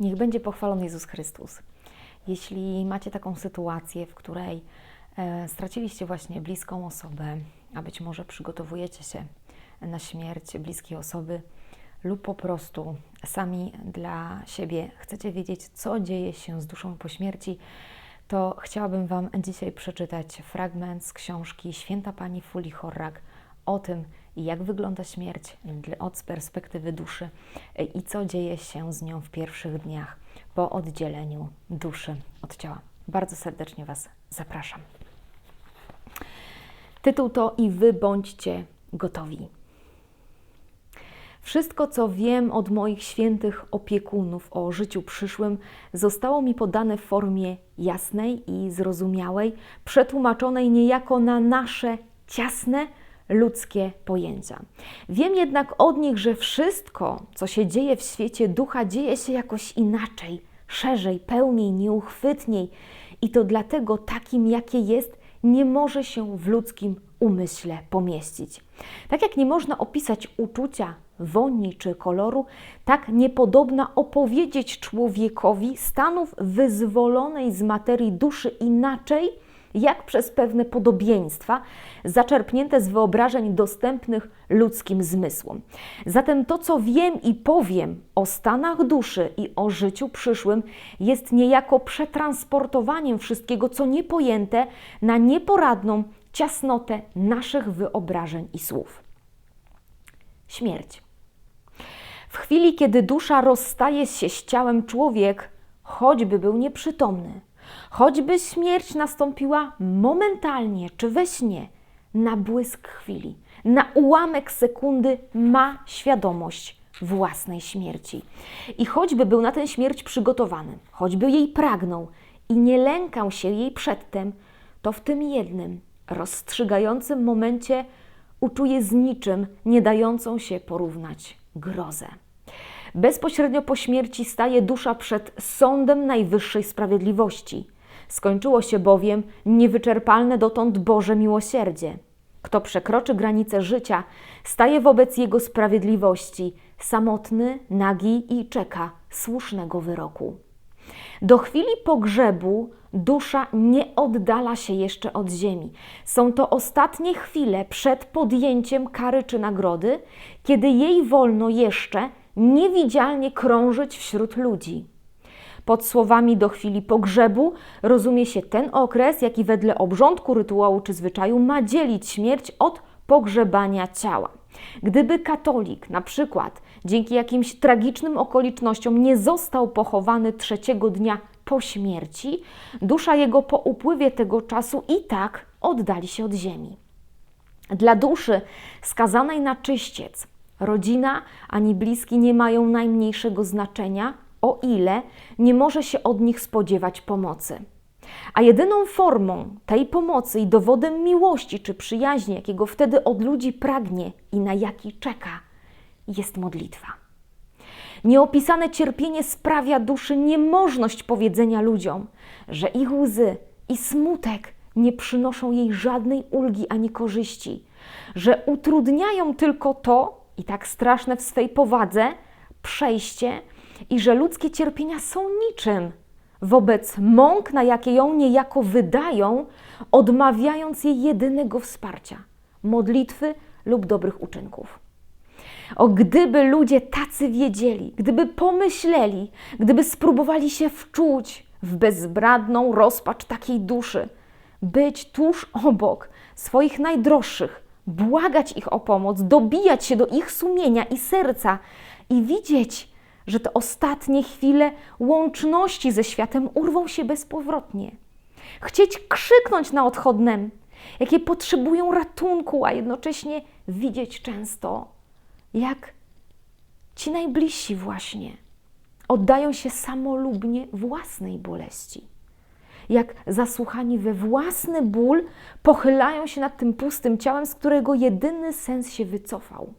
Niech będzie pochwalony Jezus Chrystus. Jeśli macie taką sytuację, w której e, straciliście właśnie bliską osobę, a być może przygotowujecie się na śmierć bliskiej osoby, lub po prostu sami dla siebie chcecie wiedzieć, co dzieje się z duszą po śmierci, to chciałabym Wam dzisiaj przeczytać fragment z książki Święta Pani Fuli Horrak o tym, jak wygląda śmierć od perspektywy duszy i co dzieje się z nią w pierwszych dniach po oddzieleniu duszy od ciała. Bardzo serdecznie Was zapraszam. Tytuł to I Wy bądźcie gotowi. Wszystko, co wiem od moich świętych opiekunów o życiu przyszłym, zostało mi podane w formie jasnej i zrozumiałej, przetłumaczonej niejako na nasze ciasne, ludzkie pojęcia. Wiem jednak od nich, że wszystko, co się dzieje w świecie ducha, dzieje się jakoś inaczej, szerzej, pełniej, nieuchwytniej i to dlatego takim, jakie jest, nie może się w ludzkim umyśle pomieścić. Tak jak nie można opisać uczucia, woni czy koloru, tak niepodobna opowiedzieć człowiekowi stanów wyzwolonej z materii duszy inaczej, jak przez pewne podobieństwa zaczerpnięte z wyobrażeń dostępnych ludzkim zmysłom. Zatem to, co wiem i powiem o stanach duszy i o życiu przyszłym, jest niejako przetransportowaniem wszystkiego, co niepojęte, na nieporadną ciasnotę naszych wyobrażeń i słów. Śmierć. W chwili, kiedy dusza rozstaje się z ciałem, człowiek, choćby był nieprzytomny, choćby śmierć nastąpiła momentalnie czy we śnie, na błysk chwili, na ułamek sekundy ma świadomość własnej śmierci. I choćby był na tę śmierć przygotowany, choćby jej pragnął i nie lękał się jej przedtem, to w tym jednym, rozstrzygającym momencie uczuje z niczym nie dającą się porównać grozę. Bezpośrednio po śmierci staje dusza przed sądem najwyższej sprawiedliwości. Skończyło się bowiem niewyczerpalne dotąd Boże miłosierdzie. Kto przekroczy granice życia, staje wobec Jego sprawiedliwości, samotny, nagi i czeka słusznego wyroku. Do chwili pogrzebu dusza nie oddala się jeszcze od ziemi. Są to ostatnie chwile przed podjęciem kary czy nagrody, kiedy jej wolno jeszcze niewidzialnie krążyć wśród ludzi. Pod słowami do chwili pogrzebu rozumie się ten okres, jaki wedle obrządku, rytuału czy zwyczaju ma dzielić śmierć od pogrzebania ciała. Gdyby katolik na przykład dzięki jakimś tragicznym okolicznościom nie został pochowany trzeciego dnia po śmierci, dusza jego po upływie tego czasu i tak oddali się od ziemi. Dla duszy skazanej na czyściec, rodzina ani bliski nie mają najmniejszego znaczenia, o ile nie może się od nich spodziewać pomocy. A jedyną formą tej pomocy i dowodem miłości czy przyjaźni, jakiego wtedy od ludzi pragnie i na jaki czeka, jest modlitwa. Nieopisane cierpienie sprawia duszy niemożność powiedzenia ludziom, że ich łzy i smutek nie przynoszą jej żadnej ulgi ani korzyści, że utrudniają tylko to, i tak straszne w swej powadze, przejście i że ludzkie cierpienia są niczym wobec mąk, na jakie ją niejako wydają, odmawiając jej jedynego wsparcia modlitwy lub dobrych uczynków. O gdyby ludzie tacy wiedzieli, gdyby pomyśleli, gdyby spróbowali się wczuć w bezbradną rozpacz takiej duszy, być tuż obok swoich najdroższych, błagać ich o pomoc, dobijać się do ich sumienia i serca i widzieć, że te ostatnie chwile łączności ze światem urwą się bezpowrotnie. Chcieć krzyknąć na odchodnem, jakie potrzebują ratunku, a jednocześnie widzieć często, jak ci najbliżsi właśnie oddają się samolubnie własnej boleści. Jak zasłuchani we własny ból, pochylają się nad tym pustym ciałem, z którego jedyny sens się wycofał.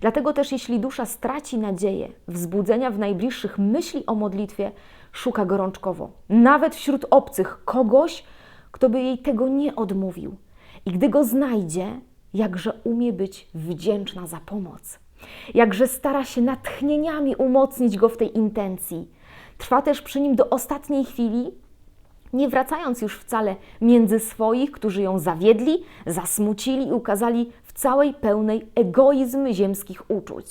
Dlatego też, jeśli dusza straci nadzieję wzbudzenia w najbliższych myśli o modlitwie, szuka gorączkowo, nawet wśród obcych, kogoś, kto by jej tego nie odmówił. I gdy go znajdzie, jakże umie być wdzięczna za pomoc. Jakże stara się natchnieniami umocnić go w tej intencji. Trwa też przy nim do ostatniej chwili, nie wracając już wcale między swoich, którzy ją zawiedli, zasmucili i ukazali w całej pełnej egoizm ziemskich uczuć.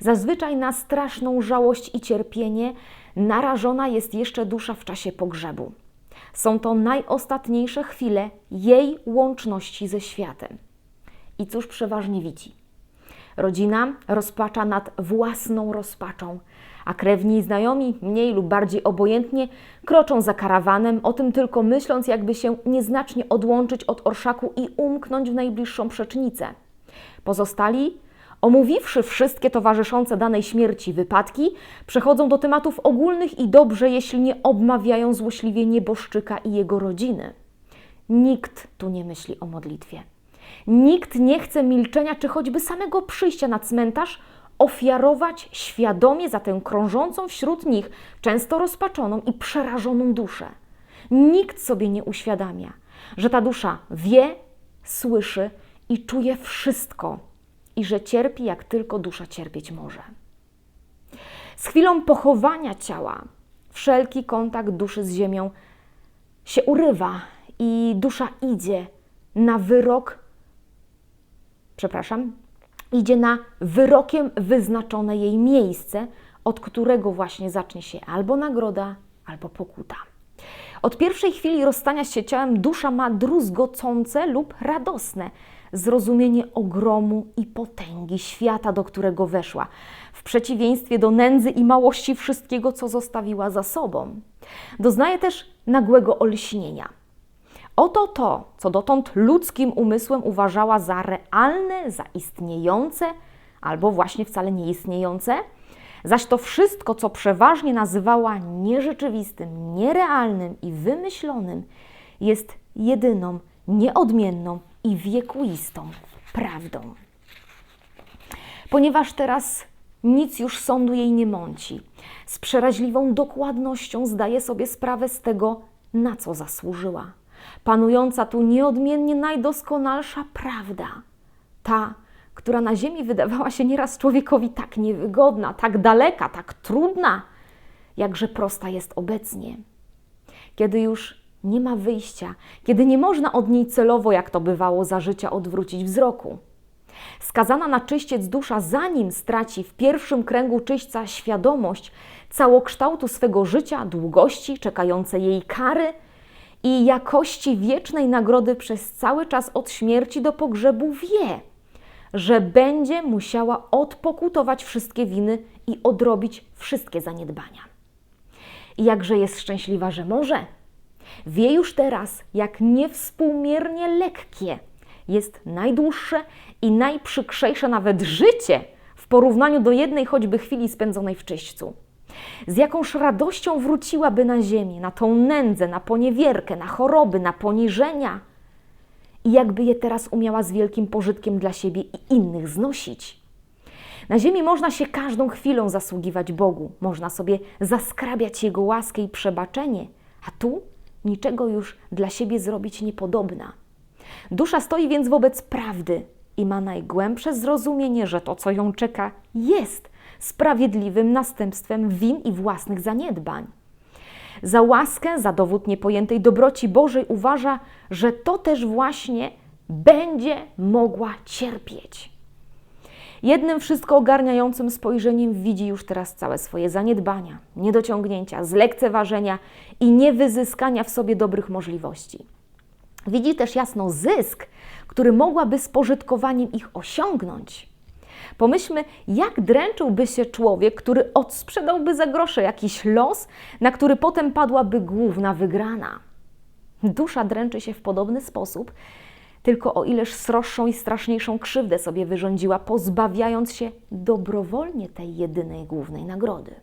Zazwyczaj na straszną żałość i cierpienie narażona jest jeszcze dusza w czasie pogrzebu. Są to najostatniejsze chwile jej łączności ze światem. I cóż przeważnie widzi? Rodzina rozpacza nad własną rozpaczą, a krewni i znajomi, mniej lub bardziej obojętnie, kroczą za karawanem, o tym tylko myśląc, jakby się nieznacznie odłączyć od orszaku i umknąć w najbliższą przecznicę. Pozostali, omówiwszy wszystkie towarzyszące danej śmierci wypadki, przechodzą do tematów ogólnych i dobrze, jeśli nie obmawiają złośliwie nieboszczyka i jego rodziny. Nikt tu nie myśli o modlitwie. Nikt nie chce milczenia, czy choćby samego przyjścia na cmentarz, ofiarować świadomie za tę krążącą wśród nich, często rozpaczoną i przerażoną duszę. Nikt sobie nie uświadamia, że ta dusza wie, słyszy i czuje wszystko i że cierpi, jak tylko dusza cierpieć może. Z chwilą pochowania ciała wszelki kontakt duszy z ziemią się urywa i dusza idzie na wyrok, przepraszam, idzie na wyrokiem wyznaczone jej miejsce, od którego właśnie zacznie się albo nagroda, albo pokuta. Od pierwszej chwili rozstania się ciałem dusza ma druzgocące lub radosne zrozumienie ogromu i potęgi świata, do którego weszła, w przeciwieństwie do nędzy i małości wszystkiego, co zostawiła za sobą. Doznaje też nagłego olśnienia – Oto to, co dotąd ludzkim umysłem uważała za realne, za istniejące, albo właśnie wcale nieistniejące, zaś to wszystko, co przeważnie nazywała nierzeczywistym, nierealnym i wymyślonym, jest jedyną, nieodmienną i wiekuistą prawdą. Ponieważ teraz nic już sądu jej nie mąci, z przeraźliwą dokładnością zdaje sobie sprawę z tego, na co zasłużyła panująca tu nieodmiennie najdoskonalsza prawda. Ta, która na ziemi wydawała się nieraz człowiekowi tak niewygodna, tak daleka, tak trudna, jakże prosta jest obecnie. Kiedy już nie ma wyjścia, kiedy nie można od niej celowo, jak to bywało za życia, odwrócić wzroku. Skazana na czyściec dusza, zanim straci w pierwszym kręgu czyśćca świadomość całokształtu swego życia, długości, czekającej jej kary – i jakości wiecznej nagrody przez cały czas od śmierci do pogrzebu wie, że będzie musiała odpokutować wszystkie winy i odrobić wszystkie zaniedbania. I jakże jest szczęśliwa, że może. Wie już teraz, jak niewspółmiernie lekkie jest najdłuższe i najprzykrzejsze nawet życie w porównaniu do jednej choćby chwili spędzonej w czyśćcu. Z jakąż radością wróciłaby na ziemię, na tą nędzę, na poniewierkę, na choroby, na poniżenia i jakby je teraz umiała z wielkim pożytkiem dla siebie i innych znosić. Na ziemi można się każdą chwilą zasługiwać Bogu, można sobie zaskrabiać Jego łaskę i przebaczenie, a tu niczego już dla siebie zrobić niepodobna. Dusza stoi więc wobec prawdy i ma najgłębsze zrozumienie, że to, co ją czeka, jest sprawiedliwym następstwem win i własnych zaniedbań. Za łaskę, za dowód niepojętej dobroci Bożej uważa, że to też właśnie będzie mogła cierpieć. Jednym wszystko ogarniającym spojrzeniem widzi już teraz całe swoje zaniedbania, niedociągnięcia, zlekceważenia i niewyzyskania w sobie dobrych możliwości. Widzi też jasno zysk, który mogłaby z pożytkowaniem ich osiągnąć. Pomyślmy, jak dręczyłby się człowiek, który odsprzedałby za grosze jakiś los, na który potem padłaby główna wygrana. Dusza dręczy się w podobny sposób, tylko o ileż sroższą i straszniejszą krzywdę sobie wyrządziła, pozbawiając się dobrowolnie tej jedynej głównej nagrody,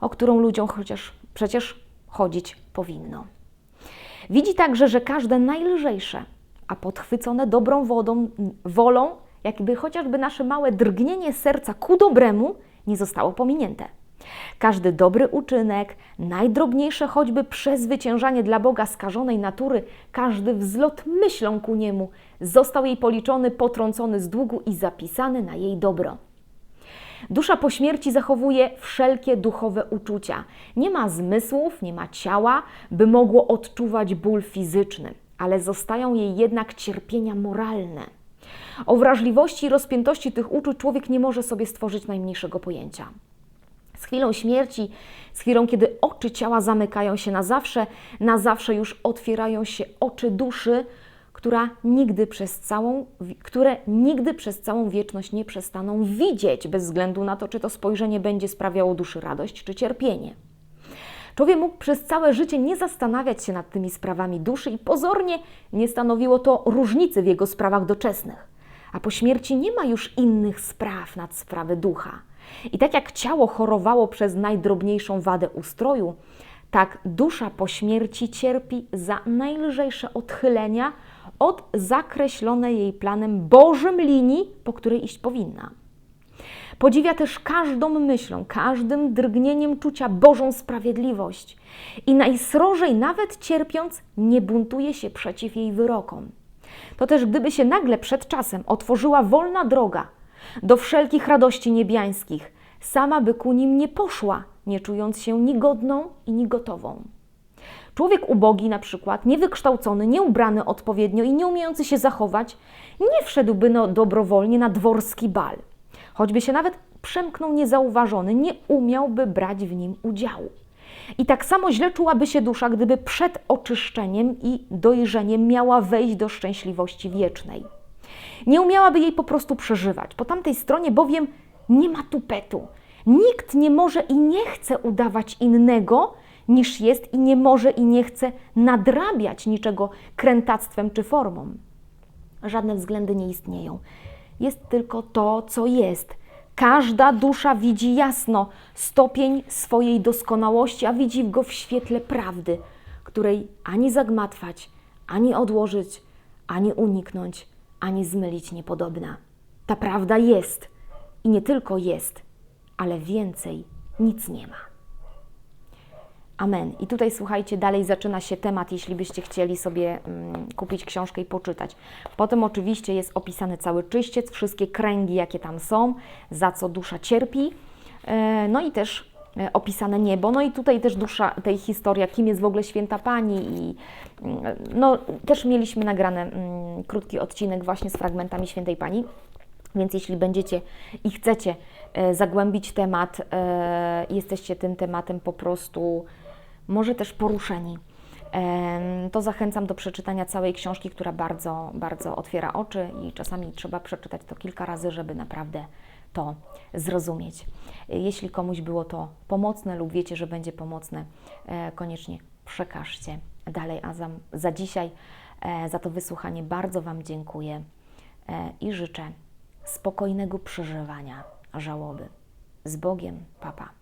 o którą ludziom chociaż przecież chodzić powinno. Widzi także, że każde najlżejsze, a podchwycone dobrą wodą, wolą, jakby chociażby nasze małe drgnienie serca ku dobremu nie zostało pominięte. Każdy dobry uczynek, najdrobniejsze choćby przezwyciężanie dla Boga skażonej natury, każdy wzlot myślą ku niemu, został jej policzony, potrącony z długu i zapisany na jej dobro. Dusza po śmierci zachowuje wszelkie duchowe uczucia. Nie ma zmysłów, nie ma ciała, by mogło odczuwać ból fizyczny, ale zostają jej jednak cierpienia moralne. O wrażliwości i rozpiętości tych uczuć człowiek nie może sobie stworzyć najmniejszego pojęcia. Z chwilą śmierci, z chwilą, kiedy oczy ciała zamykają się na zawsze, na zawsze już otwierają się oczy duszy, która nigdy przez całą, które nigdy przez całą wieczność nie przestaną widzieć, bez względu na to, czy to spojrzenie będzie sprawiało duszy radość czy cierpienie. Człowiek mógł przez całe życie nie zastanawiać się nad tymi sprawami duszy i pozornie nie stanowiło to różnicy w jego sprawach doczesnych. A po śmierci nie ma już innych spraw nad sprawy ducha. I tak jak ciało chorowało przez najdrobniejszą wadę ustroju, tak dusza po śmierci cierpi za najlżejsze odchylenia od zakreślonej jej planem Bożym linii, po której iść powinna. Podziwia też każdą myślą, każdym drgnieniem czucia Bożą sprawiedliwość i najsrożej, nawet cierpiąc, nie buntuje się przeciw jej wyrokom. To też gdyby się nagle przed czasem otworzyła wolna droga do wszelkich radości niebiańskich, sama by ku nim nie poszła, nie czując się ni godną i ni gotową. Człowiek ubogi, na przykład, niewykształcony, nieubrany odpowiednio i nie umiejący się zachować, nie wszedłby no dobrowolnie na dworski bal. Choćby się nawet przemknął niezauważony, nie umiałby brać w nim udziału. I tak samo źle czułaby się dusza, gdyby przed oczyszczeniem i dojrzeniem miała wejść do szczęśliwości wiecznej. Nie umiałaby jej po prostu przeżywać. Po tamtej stronie bowiem nie ma tupetu. Nikt nie może i nie chce udawać innego, niż jest i nie może i nie chce nadrabiać niczego krętactwem czy formą. Żadne względy nie istnieją. Jest tylko to, co jest. Każda dusza widzi jasno stopień swojej doskonałości, a widzi go w świetle prawdy, której ani zagmatwać, ani odłożyć, ani uniknąć, ani zmylić niepodobna. Ta prawda jest i nie tylko jest, ale więcej nic nie ma. Amen. I tutaj słuchajcie, dalej zaczyna się temat, jeśli byście chcieli sobie mm, kupić książkę i poczytać. Potem oczywiście jest opisany cały czyściec, wszystkie kręgi, jakie tam są, za co dusza cierpi. E, no i też e, opisane niebo. No i tutaj też dusza tej historii, kim jest w ogóle święta Pani i mm, no też mieliśmy nagrany mm, krótki odcinek właśnie z fragmentami świętej Pani. Więc jeśli będziecie i chcecie e, zagłębić temat, jesteście tym tematem po prostu może też poruszeni, to zachęcam do przeczytania całej książki, która bardzo, bardzo otwiera oczy i czasami trzeba przeczytać to kilka razy, żeby naprawdę to zrozumieć. Jeśli komuś było to pomocne lub wiecie, że będzie pomocne, e, koniecznie przekażcie dalej. A za, za dzisiaj, e, za to wysłuchanie bardzo Wam dziękuję e, i życzę spokojnego przeżywania żałoby. Z Bogiem, papa.